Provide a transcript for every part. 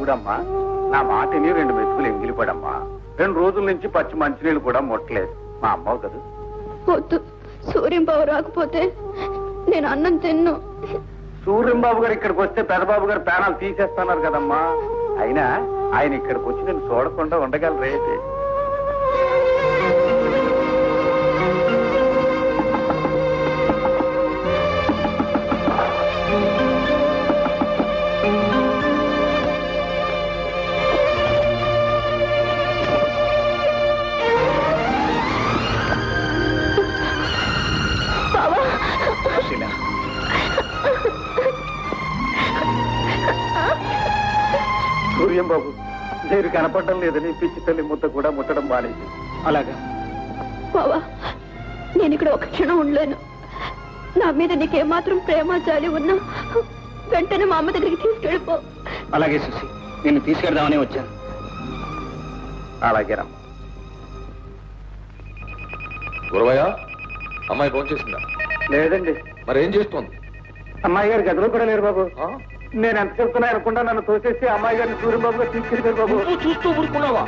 చూడమ్మా. నా మాటని రెండు మెతుకులు ఎంగిలిపడమ్మా. రెండు రోజుల నుంచి పచ్చి మంచినీళ్ళు కూడా ముట్టలేదు. మా అమ్మ కదా. వద్దు. సూర్యం బాబు రాకపోతే నేను అన్నం తిన్ను. సూర్యంబాబు గారు ఇక్కడికి వస్తే పెదబాబు గారు ప్యానాలు తీసేస్తున్నారు కదమ్మా. అయినా ఆయన ఇక్కడికి వచ్చి నేను చూడకుండా ఉండగలరే నేను కనపడడం లేదని పిచ్చి తల్లి ముద్ద కూడా ముట్టడం మానేసి అలాగా? బావా నేను ఇక్కడ ఒక క్షణం ఉండలేను. నా మీద నీకేమాత్రం ప్రేమ జాలి ఉన్నా వెంటనే మా అమ్మ దగ్గరికి తీసుకెళ్ళిపో. అలాగే సుసి నిన్ను తీసుకెడదామని వచ్చాను. అలాగేనమ్మా గురవయ్య అమ్మాయి ఫోన్ చేసిందా? లేదండి. మరి ఏం చేస్తోంది? అమ్మాయి గారు గదిలో కూడా లేరు బాబు. ఆ? నేను ఎంత చెప్తున్నా అనుకుంటా నన్ను తోసేసి అమ్మాయి గారిని సూర్యంబాబు గారు తీసుకెళ్ళారు బాబు. చూస్తూ ఊరుకున్నావా?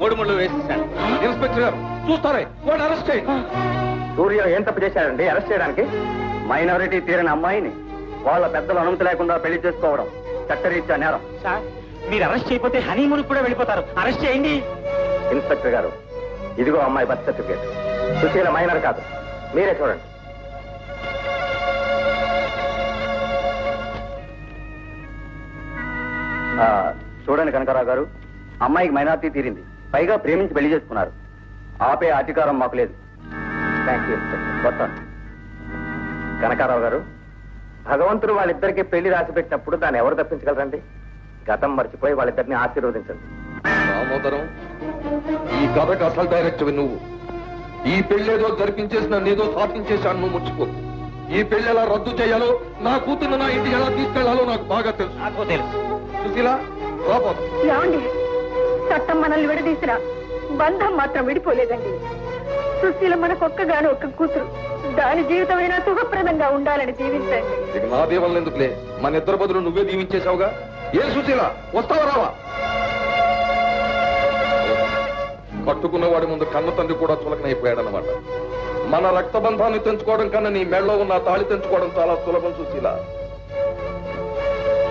మూడు ముళ్ళు వేసేసాను ఇన్స్పెక్టర్ గారు చూస్తారే వాడు అరెస్ట్ చేయండి సూర్య ఏం తప్పు చేశాడండి? అరెస్ట్ చేయడానికి? మైనారిటీ తీరిన అమ్మాయిని వాళ్ళ పెద్దల అనుమతి లేకుండా పెళ్ళి చేసుకోవడం చట్టరీత్యా నేరం. సార్ మీరు అరెస్ట్ చేయకపోతే హనీమూన్ కూడా వెళ్ళిపోతారు. అరెస్ట్ చేయండి. ఇన్స్పెక్టర్ గారు ఇదిగో అమ్మాయి బర్త్ సర్టిఫికేట్. సుశీల మైనర్ కాదు. మీరే చూడండి. ఆ, చూడండి కనకరావు గారు అమ్మాయికి మైనార్టీ తీరింది. పైగా ప్రేమించి పెళ్ళి చేసుకున్నారు. ఆపే అధికారం మాకు లేదు. థ్యాంక్ యూ ఇన్స్పెక్టర్ వస్తాను. కనకారావు గారు భగవంతుడు వాళ్ళిద్దరికి పెళ్ళి రాసి పెట్టినప్పుడు దాన్ని ఎవరు తప్పించగలరండి? గతం మర్చిపోయి వాళ్ళిద్దరిని ఆశీర్వదించండి. దామోదరం ఈ కథకు అసలు డైరెక్టర్ నువ్వు. ఈ పెళ్ళేదో జరిపించేసిన నేదో సాధించేశాను నువ్వు ముచ్చుకో. ఈ పెళ్ళి ఎలా రద్దు చేయాలో నా కూతురు నా ఇంటికి ఎలా తీసుకెళ్ళాలో నాకు బాగా తెలుసు. నాకు తెలుసు సుశీలా ఏమండి? చట్టం మనల్ని విడదీసిన బంధం మాత్రం విడిపోలేదండి. సుశీల మనకొక్కగాను ఒక్క కూతురు. దాని జీవితమైనా సుఖప్రదంగా ఉండాలని జీవించండి. ఇక నా దీవెనలు ఎందుకులే? మన ఇద్దరు బదులు నువ్వే దీవించేశావుగా? ఏ సుశీల? వస్తావా రావా? కట్టుకున్నవాడి ముందు కన్న తండ్రి కూడా చులకనైపోయాడనమాట మన రక్త బంధాన్ని తెంచుకోవడం కన్నా నీ మెడలో ఉన్న తాళి తెంచుకోవడం చాలా సులభం సుశీల.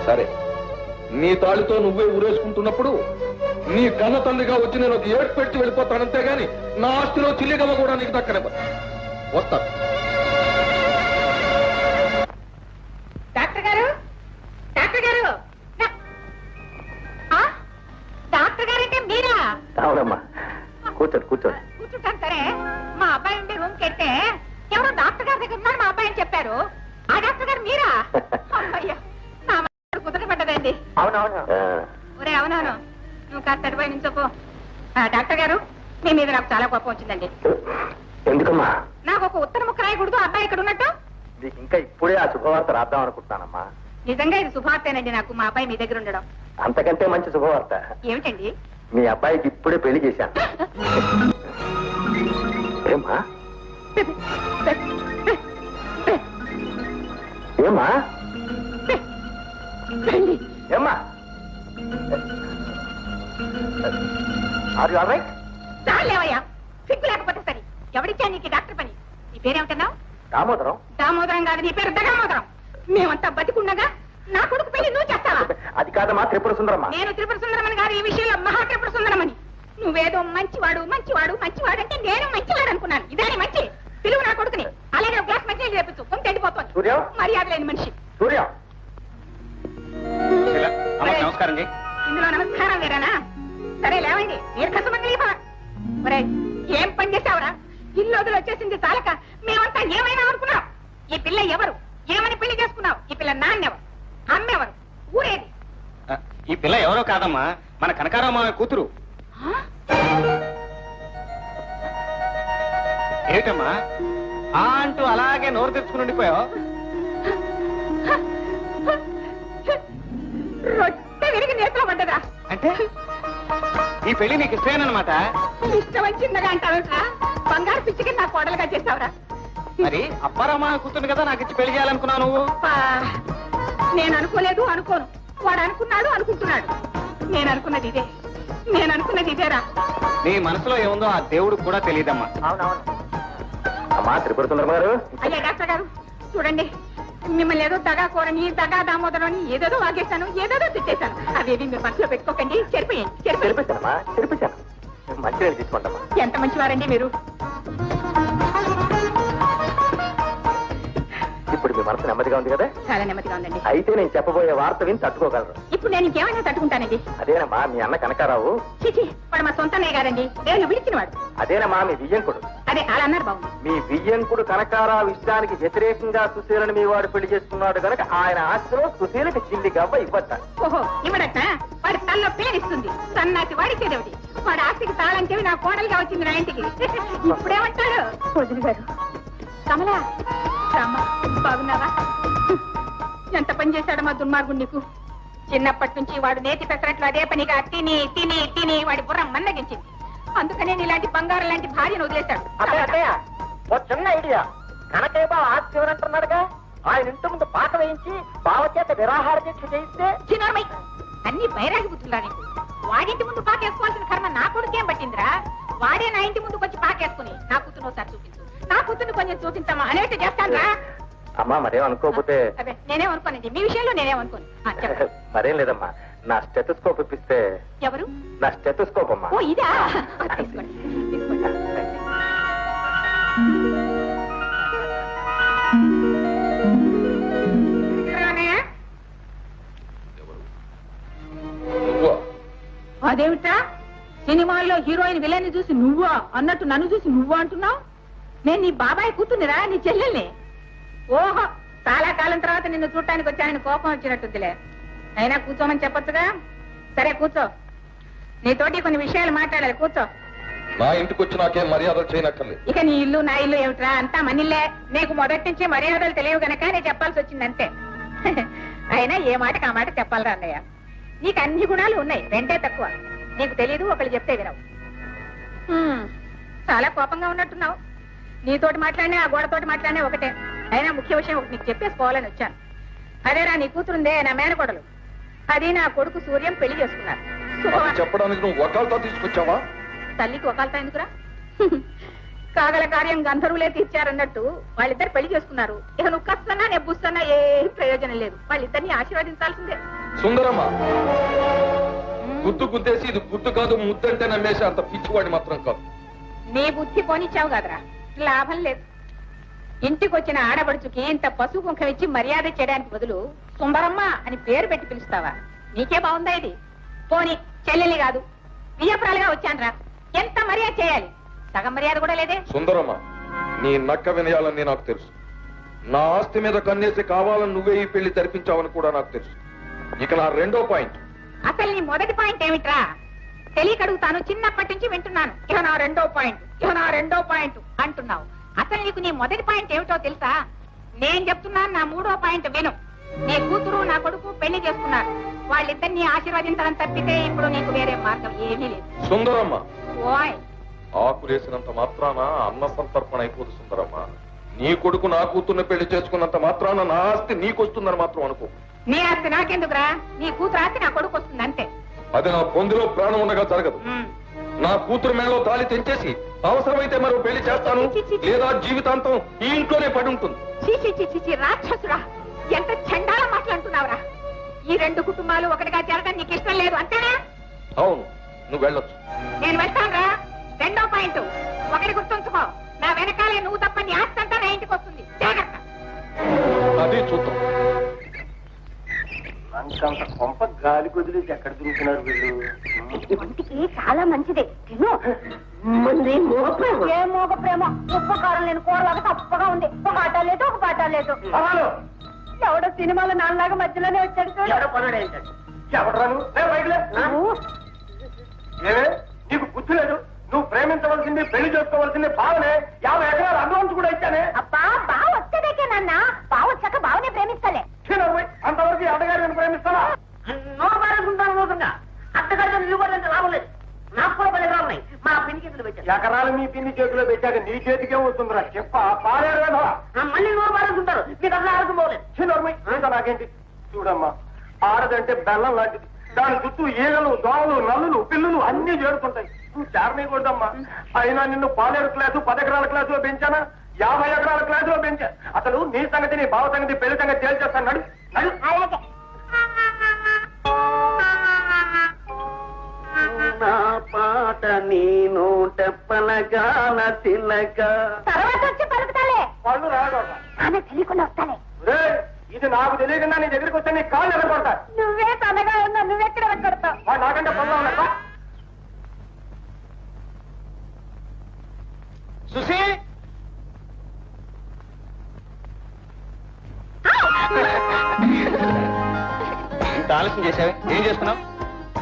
సరే నీ తాళితో నువ్వే ఊరేసుకుంటున్నప్పుడు నీ కన్న తండ్రిగా వచ్చి నేను ఒక ఏడు పెట్టి వెళ్ళిపోతానంతే గాని నా ఆస్తిలో చిల్లిగమ్మ కూడా నీకు దక్కనివ్వదు వస్తా. డాక్టర్ గారు? డాక్టర్ గారు? డాక్టర్ గారంటే మీరా? అవునమ్మా కూర్చోండి కూర్చోండి. కూర్చుంటాను సరే. మా అబ్బాయి ఉండే రూమ్ కెడితే ఎవరో డాక్టర్ గారి దగ్గర ఉన్నారు మా అబ్బాయి అని చెప్పారు. ఆ డాక్టర్ గారు మీరా? అమ్మయ్య నా మనసు కుదరపడ్డదండి అవునవును. ఒరే అవునాను నువ్వు కాస్త అటుపై నుంచోపో. డాక్టర్ గారు మీ మీద నాకు చాలా కోపం వచ్చిందండి. ఎందుకమ్మా? నాకు ఒక ఉత్తర ముక్క రాయకూడదు అబ్బాయి ఇక్కడ ఉన్నట్టు? నీకు ఇంకా ఇప్పుడే ఆ శుభవార్త రాద్దాం అనుకుంటున్నానమ్మా. నిజంగా ఇది శుభార్తేనండి నాకు మా అబ్బాయి మీ దగ్గర ఉండడం. అంతకంటే మంచి శుభవార్త. ఏమిటండి? మీ అబ్బాయికి ఇప్పుడే పెళ్ళి చేశాను. ఏమ్మా? ఏమ్మా? ఏమ్మా? ఆర్ యు రైట్ చాలేవయ్యా సిగ్గు లేకపోతే సరే. ఎవరిచ్చా నీకు డాక్టర్ పని? నీ పేరేమిటన్నావు? దామోదరం. దామోదరం కాదు నీ పేరు దగామోదరం మేమంతా బతికుండగా నా కొడుకు పెళ్ళి నువ్వు చేస్తావా? అది కాదమ్మా త్రిపుర సుందరమ్మా. నేను త్రిపుర సుందరమని గారు ఈ విషయంలో మహా త్రిపుర సుందరమని నువ్వేదో మంచివాడు మంచివాడు మంచివాడు అంటే నేను మంచివాడు అనుకున్నాను ఇదేని మంచి. పిలువు నా కొడుకుని. అలాగే ఒక గ్లాస్ మంచి చేపించు కొంత ఎండిపోతుంది సూర్య? మర్యాద లేని మనిషి. సూర్య? నమస్కారం అండి ఇందులో నమస్కారం వేరేనా? సరే లేవండి. దీర్ఘసుమంగళీ ఒరేయ్, ఏం పని చేసావురా ఇల్లు వదిలి వచ్చేసింది చాలక మేమంతా ఏమైనా అనుకున్నాం. ఈ పిల్ల ఎవరు? ఏమని పెళ్ళి చేసుకున్నావు? ఈ పిల్ల నాన్నెవరు? అమ్మెవరు? ఊరేది? ఈ పిల్ల ఎవరో కాదమ్మా మన కనకారావు మామ కూతురు. ఏమిటమ్మా? ఆ అంటూ అలాగే నోరు తెచ్చుకుని ఉండిపోయావు? రొట్టె విరిగి పడ్డదా అంటే? ఈ పెళ్ళి నీకు ఇష్టమేనమాట ఇష్టం చిన్నగా అంటావురా బంగారు పిచ్చికి నా కోడలుగా చేసావురా. మరి అప్పారావు మామ కూతురు కదా నాకు ఇచ్చి పెళ్ళి చేయాలనుకున్నావు నువ్వు? నేను అనుకోలేదు అనుకోను. వాడు అనుకున్నాడు అనుకుంటున్నాడు. నేను అనుకున్నది ఇదే. నేను అనుకున్నది ఇదేరా. నీ మనసులో ఏముందో ఆ దేవుడికి కూడా తెలియదమ్మా. అమ్మా త్రిపుర సుందరమ్మ గారు. అయ్యా డాక్టర్ గారు చూడండి. మిమ్మల్ని ఏదో దగా కోరని దగా దామోదరం అని ఏదేదో వాగేశాను ఏదేదో తిట్టేశాను. అవేవి మీరు మనసులో పెట్టుకోకండి. చెరిపోయండి చెరిపోయి తెరిపించానమ్మా తెరిపించాను మంచి నీళ్ళు తీసుకోండమ్మా. ఎంత మంచివారండి మీరు? మీ మనసు నెమ్మదిగా ఉంది కదా? చాలా నెమ్మదిగా ఉందండి. అయితే నేను చెప్పబోయే వార్త విని తట్టుకోగలరు ఇప్పుడు నేను ఇంకేమైనా తట్టుకుంటానండి? అదేనమ్మా మీ అన్న కనకారావు? చిచి వాడు మా సొంతనే కాదండి. నేను విడిచినవాడు. అదేనమ్మా మీ వియ్యంకుడు. అదే అలా అన్నారు బాబు. మీ వియ్యంకుడు కనకారావు ఇష్టానికి వ్యతిరేకంగా సుశీలను మీ వాడు పెళ్ళి చేసుకున్నాడు కనుక ఆయన ఆస్తిలో సుశీలకి చిల్లి గవ్వ ఇవ్వచ్చ ఓహో ఇవ్వడట? వాడి తల్లో పేరిస్తుంది సన్నాసి వాడికేదేవిటి వాడి ఆస్తికి తాళం చెవి నా కోడలుగా వచ్చింది నా ఇంటికి. ఇప్పుడేమంటాడు వదిలి గారు కమలా బాగున్నావా? ఎంత పని చేశాడు మా దుర్మార్గుడు నీకు? చిన్నప్పటి నుంచి వాడు నేతి పెసరట్లు అదే పనిగా తిని తిని తిని వాడి బుర్ర మన్నగించింది. అందుకనే ఇలాంటి బంగారం లాంటి భార్యను వదిలేశాడు. ఓ చిన్న ఐడియా. కనకే బావ ఆస్తి ఇవ్వనంటున్నాడుగా ఆయన ఇంటి ముందు పాట వేయించి బావ చేత నిరాహార దీక్ష చేయిస్తే? చిన్నమ్మాయి అన్ని బైరాగి బుద్ధులా నీకు. వాడింటి ముందు పాకేసుకోవాల్సిన కర్మ నా కొడుకేం పట్టిందిరా? వాడే నా ఇంటి ముందుకు వచ్చి పాకేసుకుని నా కూతురు ఒకసారి చూపించు. నా కూతుర్ని కొంచెం చూపించమ్మా అనేట్టు చేస్తాను రా. అమ్మా మరేం అనుకోకపోతే అదే నేనేం అనుకోనండి. మీ విషయంలో నేనేం అనుకోను. ఆ, చెప్పండి. మరేం లేదమ్మా. నా స్టెటోస్కోప్ ఇప్పిస్తే ఎవరు? నా స్టెటోస్కోప్ అమ్మా. ఓ ఇదా? తీసుకోండి. తీసుకోండి. అదేమిటా సినిమాల్లో హీరోయిన్ విలన్ చూసి నువ్వా? అన్నట్టు నన్ను చూసి నువ్వా అంటున్నావు? నేను నీ బాబాయ్ కూతుర్నిరా నీ చెల్లెల్ని. ఓహో చాలా కాలం తర్వాత నిన్ను చూడటానికి వచ్చానని కోపం వచ్చినట్టుందిలే. అయినా కూర్చోమని చెప్పొచ్చుగా? సరే కూర్చో. నీతోటి కొన్ని విషయాలు మాట్లాడాలి కూర్చో. నా ఇంటికి వచ్చి నాకేం మర్యాదలు చేయనక్కర్లేదు. ఇక నీ ఇల్లు నా ఇల్లు ఏమిట్రా? అంతా మనిల్లే. నీకు మొదటి నుంచి మర్యాదలు తెలియవు గనక నేను చెప్పాల్సి వచ్చింది అంతే అయినా ఏ మాటకి ఆ మాట చెప్పాలరా అన్నయ్య. నీకు అన్ని గుణాలు ఉన్నాయి రెండే తక్కువ. నీకు తెలీదు ఒకళ్ళు చెప్తే వినవు. హ్మ్, చాలా కోపంగా ఉన్నట్టున్నావు. నీతోటి మాట్లాడినా ఆ గోడతోటి మాట్లాడినా ఒకటే. అయినా ముఖ్య విషయం ఒకటి నీకు చెప్పేసుకోవాలని వచ్చాను. అదేరా నీ కూతురుందే నా మేనకోడలు. అది నా కొడుకు సూర్యం పెళ్ళి చేసుకున్నారు. అది. చెప్పడానికి నువ్వు వకాలతో తీసుకొచ్చావా? తల్లికి ఒకళ్ళతో ఎందుకురా? కాగల కార్యం గంధర్వులే తీర్చారన్నట్టు వాళ్ళిద్దరు పెళ్ళి చేసుకున్నారు. ఇక నువ్వు కస్తున్నా నేను బుస్తున్నా ఏ ప్రయోజనం లేదు. వాళ్ళిద్దరిని ఆశీర్వదించాల్సిందే. సుందరమ్మ. గుద్దు గుద్దేసి ఇది గుద్దు కాదు ముద్దంటే నమ్మేసి అంత పిచ్చివాడి మాత్రం కాదు. నీ బుద్ధి పోనిచ్చావు కదరా. లాభం లేదు. ఇంటికి వచ్చిన ఆడబడుచుకి ఇంత పసుపు కుంకం ఇచ్చి మర్యాద చేయడానికి బదులు సుందరమ్మ అని పేరు పెట్టి పిలుస్తావా? నీకే బాగుందా ఇది? పోని చెల్లెలి కాదు వియ్యపురాలుగా వచ్చానురా. ఎంత మర్యాద చేయాలి? సగం మర్యాద కూడా లేదే? సుందరమ్మ నీ నక్క వినయాలని నాకు తెలుసు. నా ఆస్తి మీద కన్నేసి కావాలని నువ్వే ఈ పెళ్ళి జరిపించావని కూడా నాకు తెలుసు. ఇక నా రెండో పాయింట్. అసలు నీ మొదటి పాయింట్ ఏమిట్రా? తెలియక అడుగుతాను చిన్నప్పటి నుంచి వింటున్నాను. ఇక నా రెండో పాయింట్ ఇక నా రెండో పాయింట్ అంటున్నావు. అసలు నీకు నీ మొదటి పాయింట్ ఏమిటో తెలుసా? నేను చెప్తున్నాను నా మూడో పాయింట్ విను. నీ కూతురు నా కొడుకు పెళ్ళి చేసుకున్నారు. వాళ్ళిద్దరిని ఆశీర్వదించడం తప్పితే ఇప్పుడు నీకు వేరే మార్గం ఏమీ లేదు. సుందరమ్మ. ఓయ్. ఆకులేసినంత మాత్రాన అన్న సంతర్పణ అయిపోదు సుందరమ్మ. నీ కొడుకు నా కూతుర్ని పెళ్ళి చేసుకున్నంత మాత్రాన నా ఆస్తి నీకొస్తుందని మాత్రం అనుకో. నీ ఆస్తి నాకెందుకురా? నీ కూతురు ఆస్తి నా కొడుకు వస్తుంది అంతే అది నా పొందిలో ప్రాణం ఉండగా జరగదు. నా కూతురు మేలో తాళి తెంచేసి అవసరమైతే మరో పెళ్ళి చేస్తాను లేదా జీవితాంతం ఈ ఇంట్లోనే పడి ఉంటుంది. రాక్షసురా ఎంత చండాల మాట్లాడుతున్నావురా? ఈ రెండు కుటుంబాలు ఒకటిగా చేరడం నీకు ఇష్టం లేదు అంతేనా? అవును నువ్వు వెళ్ళొచ్చు. నేను వెళ్తానురా. రెండో పాయింట్ ఒకటి గుర్తుంచుకో. నా వెనకాలే నువ్వు తప్ప నీ ఆస్తి అంతా నా ఇంటికి వస్తుంది. జాగ్రత్త. అది చూద్దాం. అంత కొంప గాలి కుదిరేసి ఎక్కడ తిరుగుతున్నారు వీళ్ళు? ఒంటికి చాలా మంచిది. తిను. ఏ మోగ ప్రేమ ఉప్పు కారం లేని కూరలాగా తప్పగా ఉంది. ఒక ఆట లేదు ఒక పాట లేదు. ఎవడో సినిమాలో నాన్నలాగా మధ్యలోనే వచ్చాడు చూడు. ఎవడరాను ఏమే? నీకు బుద్ధి లేదు. నువ్వు ప్రేమించవలసింది పెళ్ళి చేసుకోవాల్సింది బావనే యాభై ఎకరాలు అడ్వాన్స్ కూడా ఇచ్చానే అబ్బా బావ వచ్చేదేకే నాన్న బావ వచ్చాక బావనే ప్రేమిస్తాలే చిన్నమ్మాయి, అంతవరకు ఈ అడ్డగారు నేను ప్రేమిస్తానా ఎకరాలు మీ పిన్ని చేతిలో పెట్టాక నీ చేతికే వస్తుందిరా చెప్ప కదా మళ్ళీ నూరు పారేసుకుంటారు మీకు అసలు నాకేంటి? చూడమ్మా ఆడదంటే బెల్లం లాంటిది. దాని చుట్టూ ఈగలు దోమలు నల్లులు పిల్లులు అన్ని చేరుతుంటాయి నువ్వు చేరనీకూడదమ్మా అయినా నిన్ను పాలేరు క్లాసు పది ఎకరాల క్లాసులో పెంచానా? యాభై ఎకరాల క్లాసులో పెంచా. అసలు నీ సంగతి నీ బావ సంగతి పెళ్ళి సంగతి తేల్చేస్తాను. నడు నడు. పలగాల తిలక తర్వాత వచ్చి పలుకుతాలే. వాళ్ళు రాగొట్ట ఆమె తెలియకుండా వస్తాలే. రేయ్, ఇది నాకు తెలియకుండా నీ దగ్గరికి వస్తే నీ కాళ్ళు ఎరగొడతా నువ్వే తనగా ఉన్నా నువ్వెక్కడ నాకంటే సుశీ! ఏం చేస్తున్నావు?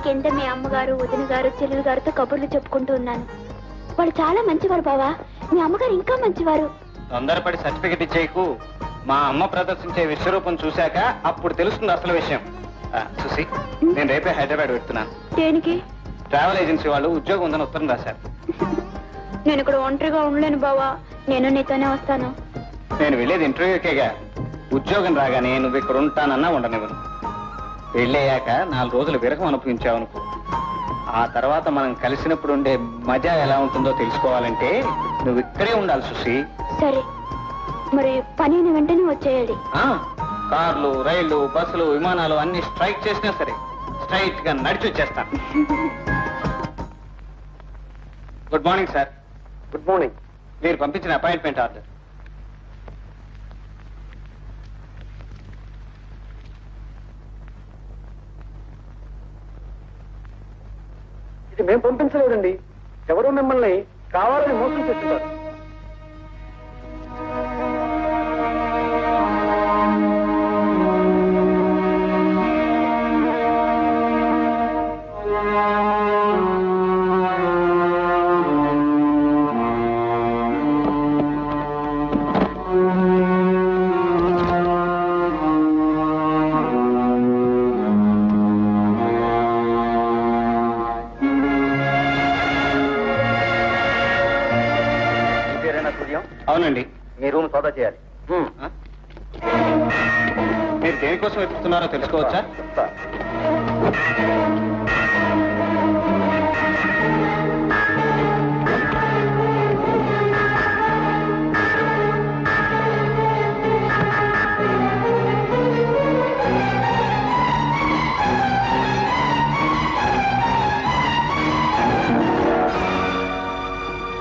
కింద మీ అమ్మగారు వదిన గారు చెల్లెలు గారితో కబుర్లు చెప్పుకుంటూ ఉన్నాను. వాళ్ళు చాలా మంచివారు బావా. మీ అమ్మగారు ఇంకా మంచివారు. తొందరపడి సర్టిఫికెట్ ఇచ్చేయకు. మా అమ్మ ప్రదర్శించే విశ్వరూపం చూశాక అప్పుడు తెలుస్తుంది అసలు విషయం. ఆ, సుశీ నేను రేపే హైదరాబాద్ పెడుతున్నాను దేనికి? ట్రావెల్ ఏజెన్సీ వాళ్ళు ఉద్యోగం ఉందని ఉత్తరం రాశారు. నేను ఇక్కడ ఒంటరిగా ఉండలేను బావా. నేను నీతోనే వస్తాను. నేను వెళ్ళేది ఇంటర్వ్యూకేగా. ఉద్యోగం రాగానే నువ్వు ఇక్కడ ఉంటానన్నా ఉండనివ్వను. వెళ్ళయ్యాక నాలుగు రోజులు విరహం అనుభవించావనుకో. ఆ తర్వాత మనం కలిసినప్పుడు ఉండే మజా ఎలా ఉంటుందో తెలుసుకోవాలంటే నువ్వు ఇక్కడే ఉండాలి సుశీ. సరే. మరి పని అయిన వెంటనే వచ్చేయాలి. ఆ, కార్లు రైళ్ళు బస్సులు విమానాలు అన్ని స్ట్రైక్ చేసినా సరే స్ట్రైట్గా నడిచి వచ్చేస్తాను. Good morning sir. Good morning. మీరు పంపించిన అపాయింట్మెంట్ ఆర్డర్. మేము పంపించలేదండి. ఎవరో మిమ్మల్ని కావాలని మోసం చేస్తున్నారు. తెలుసుకోవచ్చా?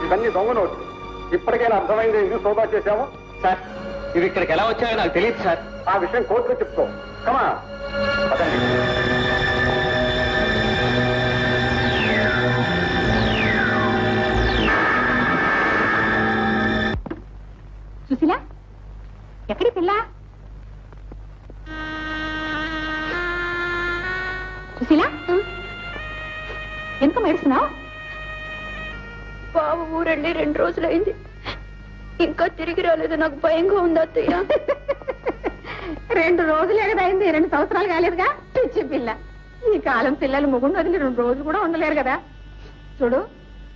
ఇవన్నీ దొంగ నోట్లు. ఇప్పటికైనా అర్థమైంది ఎందుకు సోదా చేశాము సార్ ఇవి ఇక్కడికి ఎలా వచ్చాయో నాకు తెలియదు సార్. ఆ విషయం కోర్టులో చెప్పుకో. కమా పదండి. సుశీల ఎక్కడి పిల్ల? సుశీల? ఎందుకు మెడుస్తున్నావు బావ ఊరండి. రెండు రోజులైంది. ఇంకా తిరిగి రాలేదు. నాకు భయంగా ఉంది అత్తయ్య. రెండు రోజులే అయింది. రెండు సంవత్సరాలు కాలేదుగా? పిచ్చి పిల్ల. ఈ కాలం పిల్లలు ముగుండు వదిలి రెండు రోజులు కూడా ఉండలేరు కదా. చూడు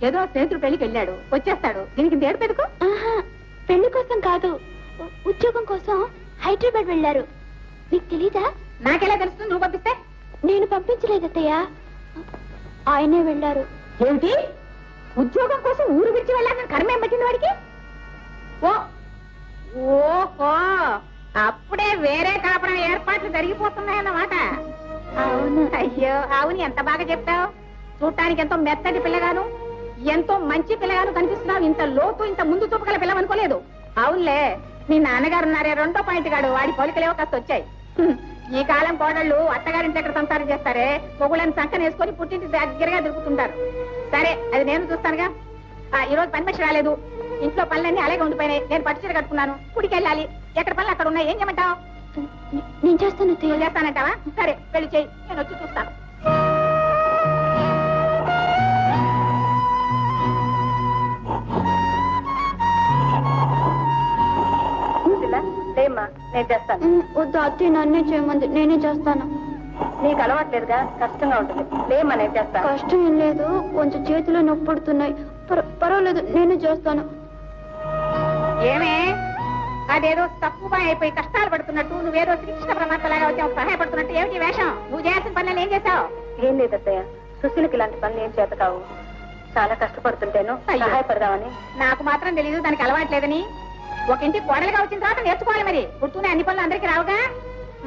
ఏదో స్నేహితుడు పెళ్ళికి వెళ్ళాడు. వచ్చేస్తాడు. దీనికి దేడు పెట్టుకో ఆహా, పెళ్ళి కోసం కాదు. ఉద్యోగం కోసం హైదరాబాద్ వెళ్ళారు. నీకు తెలీదా? నాకెలా తెలుస్తుంది? నువ్వు పంపిస్తే? నేను పంపించలేదు అత్తయ్య. ఆయనే వెళ్ళారు. ఏమిటి? ఉద్యోగం కోసం ఊరు విడిచి వెళ్ళాలని కర్మేం పట్టింది వాడికి? ఓ ఓహో. అప్పుడే వేరే కాపురం ఏర్పాట్లు జరిగిపోతున్నాయన్నమాట. అవును. అయ్యో అవును. ఎంత బాగా చెప్తావు చూడటానికి ఎంతో మెత్తటి పిల్లగాను ఎంతో మంచి పిల్లగాను కనిపిస్తున్నావు. ఇంత లోతు ఇంత ముందు చూపు గల పిల్లవనుకోలేదు అవునులే. మీ నాన్నగారు ఉన్నారే రెండో పాయింట్ గాడు. వాడి పోలికలేవో కాస్త వచ్చాయి. ఈ కాలం కోడళ్ళు అత్తగారింటి దగ్గర సంసారం చేస్తారే మొగుళ్ళని సంకన వేసుకొని పుట్టింటి దగ్గరగా తిరుగుతుంటారు సరే అది నేను చూస్తానుగా. ఆ, ఈ రోజు పని మనిషి రాలేదు. ఇంట్లో పనులన్నీ అలాగే ఉండిపోయినాయి. నేను పట్టు చీర కట్టుకున్నాను. గుడికి వెళ్ళాలి. ఎక్కడ పనులు అక్కడ ఉన్నాయి? ఏం చేయమంటావు? నేను చేస్తాను నువ్వు చేస్తానంటావా? సరే వెళ్ళి చెయ్యి నేను వచ్చి చూస్తాను. నేను చేస్తాను. వద్దు అత్తయ్య నన్నే చేయమంది. నేనే చేస్తాను. నీకు అలవాట్లేదుగా? కష్టంగా ఉంటుంది. లేమ్మా నేను చేస్తాను. కష్టం ఏం లేదు. కొంచెం చేతిలో నొప్పి పుడుతున్నాయి. పర్- పర్వాలేదు నేనే చేస్తాను. ఏమే? అదేదో తక్కువ అయిపోయి కష్టాలు పడుతున్నట్టు నువ్వేదో శ్రీకృష్ణ పరమాత్మ లాగా వచ్చి ఒక సహాయపడుతున్నట్టు ఏమిటి వేషం? నువ్వు చేయాల్సిన పనులు ఏం చేశావు? ఏం లేదు అత్తయ్య సుశీలకి ఇలాంటి పనులు ఏం చేత కావు చాలా కష్టపడుతుంటేను. సహాయపడదామని. నాకు మాత్రం తెలియదు దానికి అలవాట్లేదని. ఒక ఇంటికి కోడలుగా వచ్చిన తర్వాత నేర్చుకోవాలి మరి. పుట్టునే అన్ని పనులు అందరికీ రావుగా?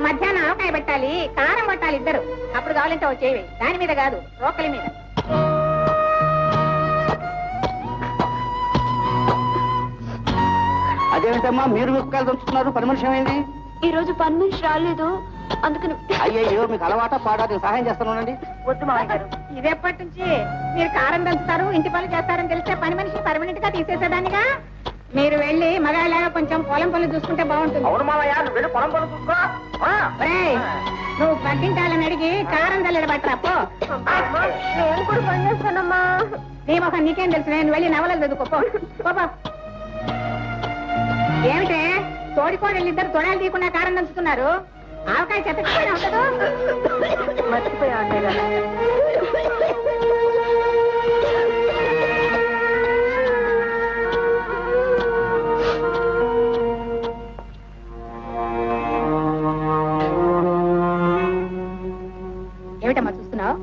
మధ్యాహ్నం ఆవకాయ పెట్టాలి కారం పట్టాలి ఇద్దరు. అప్పుడు కావాలంటే వచ్చేవి దాని మీద కాదు రోకలి మీద. అదేమిటమ్మా మీరు మిరపకాయలు దంచుతున్నారు. పని మనిషి ఏమైంది? ఈ రోజు పని మనిషి రాలేదు. అందుకని అయ్యయ్యో మీకు అలవాట పాడా? నేను సహాయం చేస్తానండి వద్దు మామయ్య గారు. ఇదెప్పటి నుంచి మీరు కారం దంచుతారు ఇంటి పనులు చేస్తారని తెలిస్తే పని మనిషి పర్మనెంట్గా తీసేసేదానిగా? మీరు వెళ్ళి మగాళ్ళగా కొంచెం పొలం పనులు చూసుకుంటే బాగుంటుంది. అవును మామయ్య నువ్వు వెళ్ళి పొలం పనులు చూసుకో. ఆ. ఒరేయ్, నువ్వు పట్టింటాలని అడిగి కారం చల్లడి పట్టరా పో. నేను కూడా పని చేస్తానమ్మా. నీ మొహం నీకేం తెలుసు? నేను వెళ్ళి నవలలు చదువుకో పో. పో పో. ఏమిటే? తోడికోడళ్ళు ఇద్దరు తొడాలు తీయకుండా కారం దంచుతున్నారు. ఆవకాయ చెత్తకపోయినా ఉండదు మర్చిపోయా ఏమిటమ్మా చూస్తున్నావు?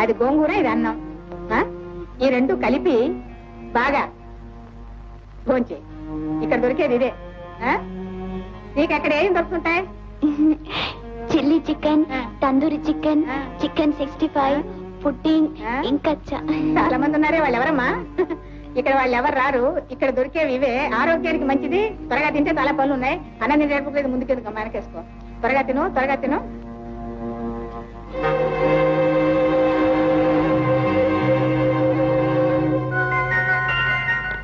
అది గోంగూర ఇది అన్నం? ఈ రెండు కలిపి బాగా దొరికేది ఇదే. ఏం దొరుకుతుంటాయి? Chilli chicken. Tandoori chicken. Chicken sixty five pudding ఆ. ఇంకా చాలా మంది ఉన్నారే వాళ్ళు ఎవరమ్మా ఇక్కడ వాళ్ళు ఎవరు రారు? ఇక్కడ దొరికేవి ఇవే. ఆరోగ్యానికి మంచిది. త్వరగా తింటే చాలా పనులు ఉన్నాయి. అన్నం తినకపోతే ముందుకెందుకు వెనకేసుకో త్వరగా తిను త్వరగా తిను.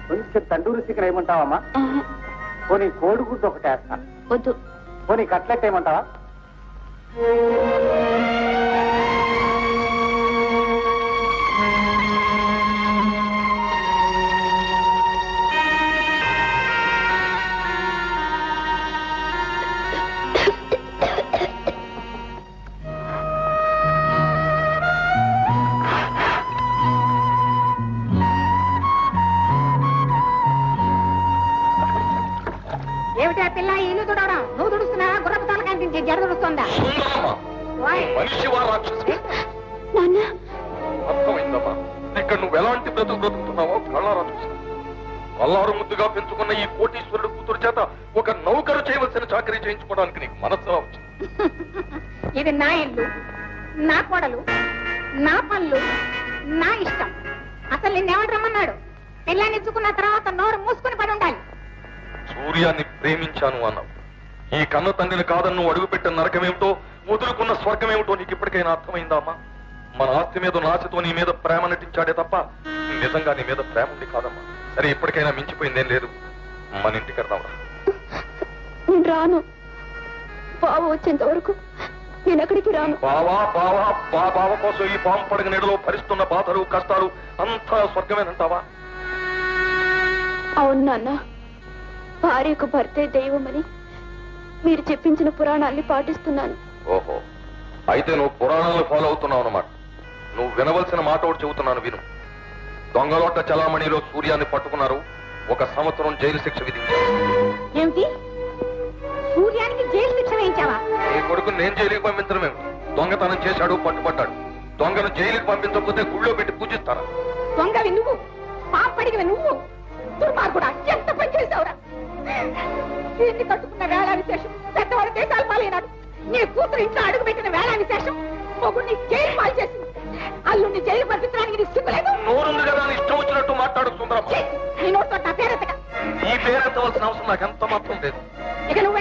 కొంచెం తండూరి చికెన్ ఏమంటావమ్మా పోనీ కోడిగుడ్డు ఒకటి వేస్తా. వద్దు. పోనీ కట్లెట్ ఏమంటావా? మనిషివా రాక్షసి నాన్న. అర్థమైందమ్మా. ఇక్కడ నువ్వు ఎలాంటి బ్రతుకు బ్రతుకుతున్నావో కళ్ళారా చూసా అల్లారు ముద్దుగా పెంచుకున్న ఈ కోటీశ్వరుడు కూతురు చేత ఒక నౌకరు చేయవలసిన చాకరీ చేయించుకోవడానికి నీకు మనసు వచ్చింది ఇది నా ఇల్లు నా కోడలు నా పనులు నా ఇష్టం. అసలు నిన్నేమంట రమ్మన్నాడు? పిల్లాన్ని ఇచ్చుకున్న తర్వాత నోరు మూసుకుని పడి ఉండాలి సూర్యాన్ని ప్రేమించాను అన్నావు. ఈ కన్న తండ్రిని కాదని నువ్వు అడుగుపెట్టిన నరకమేమిటో వదులుకున్న స్వర్గమేమిటో నీకు ఇప్పటికైనా అర్థమైందా అమ్మా? మన ఆస్తి మీద నాశతో నీ మీద ప్రేమ నటించాడే తప్ప నిజంగా నీ మీద ప్రేమ ఉంది కాదమ్మా. సరే ఇప్పటికైనా మించిపోయిందేం లేదు. మన ఇంటికి నేను రాను. బావ వచ్చేంత వరకు నేను రాను. బావా బావా బా బావ కోసం ఈ పాము పడగ నీడలో భరిస్తున్న బాధలు కష్టాలు అంతా స్వర్గమేనంటావా? అవును నాన్న. భార్యకు భర్తే దైవమని మీరు చెప్పించిన పురాణాల్ని పాటిస్తున్నాను. ఓహో. అయితే నువ్వు పురాణాలను ఫాలో అవుతున్నావు అన్నమాట. నువ్వు వినవలసిన మాట ఒకటి చెబుతున్నాను విను. దొంగలోట చలామణిలో సూర్యాన్ని పట్టుకున్నారు. ఒక సంవత్సరం జైలు శిక్ష విధించారు. ఏమిటి? సూర్యానికి జైలు శిక్ష వేయించావా? నీ కొడుకు నేను జైలుకి పంపించడం ఏమిటి దొంగతనం చేశాడు పట్టుబడ్డాడు. దొంగను జైలుకి పంపించకపోతే గుళ్ళో పెట్టి పూజిస్తారా? దొంగవి నువ్వు. పాపడిగివి నువ్వు. దుర్మార్గుడా ఎంత చేశావురా? దీన్ని కట్టుకున్న వేళ విశేషం పెద్దవాడు దేశాలు పాలైనాడు. నీ కూతురు ఇంట్లో అడుగు పెట్టిన వేళ విశేషం మొగుడిని జైలు పాలు చేసింది. అల్లుడిని జైలు పంపించడానికి నీకు సిగ్గులేదు? నోరుంది కదా అని ఇష్టం వచ్చినట్టు మాట్లాడు ఛీ! నీ నోటితో నా పేరెత్తగా ఈ పేరెత్తవలసిన అవసరం నాకు ఎంత మాత్రం లేదు. ఇక నువ్వు